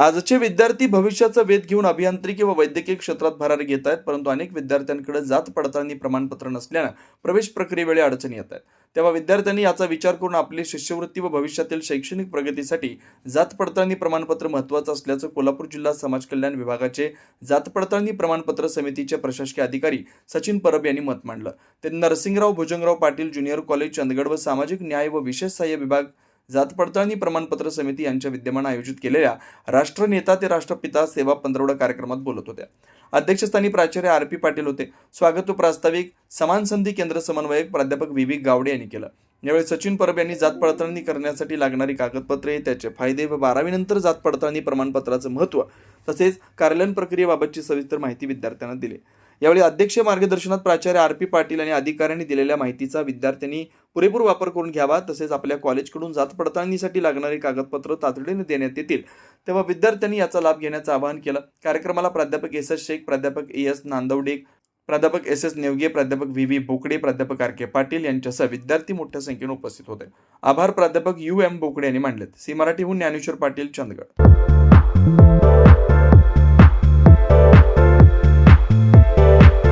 आजचे विद्यार्थी भविष्याचा वेध घेऊन अभियांत्रिकी व वैद्यकीय क्षेत्रात भरारी घेत आहेत परंतु अनेक विद्यार्थ्यांकडे जात पडताळणी प्रमाणपत्र नसल्यानं प्रवेश प्रक्रियेवेळी अडचणी येत आहेत. तेव्हा विद्यार्थ्यांनी याचा विचार करून आपली शिष्यवृत्ती व भविष्यातील शैक्षणिक प्रगतीसाठी जात पडताळणी प्रमाणपत्र महत्त्वाचं असल्याचं कोल्हापूर जिल्हा समाज कल्याण विभागाचे जात पडताळणी प्रमाणपत्र समितीचे प्रशासकीय अधिकारी सचिन परब यांनी मत मांडलं. ते नरसिंगराव भुजंगराव पाटील ज्युनियर कॉलेज चंदगड व सामाजिक न्याय व विशेष सहाय्य विभाग जात पडताळणी प्रमाणपत्र समिती यांच्या विद्यमान आयोजित केलेल्या राष्ट्रनेता ते राष्ट्रपिता सेवा पंधरवडा कार्यक्रमात बोलत होत्या. अध्यक्षस्थानी प्राचार्य आर पी पाटील होते. स्वागत प्रास्ताविक समान संधी केंद्र समन्वयक प्राध्यापक व्ही व्ही गावडे यांनी केलं. यावेळी सचिन परब यांनी जात पडताळणी करण्यासाठी लागणारी कागदपत्रे त्याचे फायदे व बारावीनंतर जात पडताळणी प्रमाणपत्राचं महत्त्व तसेच कार्यालयीन प्रक्रियेबाबतची सविस्तर माहिती विद्यार्थ्यांना दिली. यावेळी अध्यक्षीय मार्गदर्शनात प्राचार्य आर पी पाटील आणि अधिकाऱ्यांनी दिलेल्या माहितीचा विद्यार्थ्यांनी पुरेपूर वापर करून घ्यावा तसेच आपल्या कॉलेजकडून जात पडताळणीसाठी लागणारी कागदपत्र तातडीने देण्यात येतील. तेव्हा विद्यार्थ्यांनी याचा लाभ घेण्याचं आवाहन केलं. कार्यक्रमाला प्राध्यापक एस एस शेख प्राध्यापक ए एस नांदवडे प्राध्यापक एस एस नेवगे प्राध्यापक व्ही व्ही बोकडे प्राध्यापक आर के पाटील यांच्यासह विद्यार्थी मोठ्या संख्येने उपस्थित होते. आभार प्राध्यापक यू एम बोकडे यांनी मांडलेत सी मराठीहून ज्ञानेश्वर पाटील चंदगड.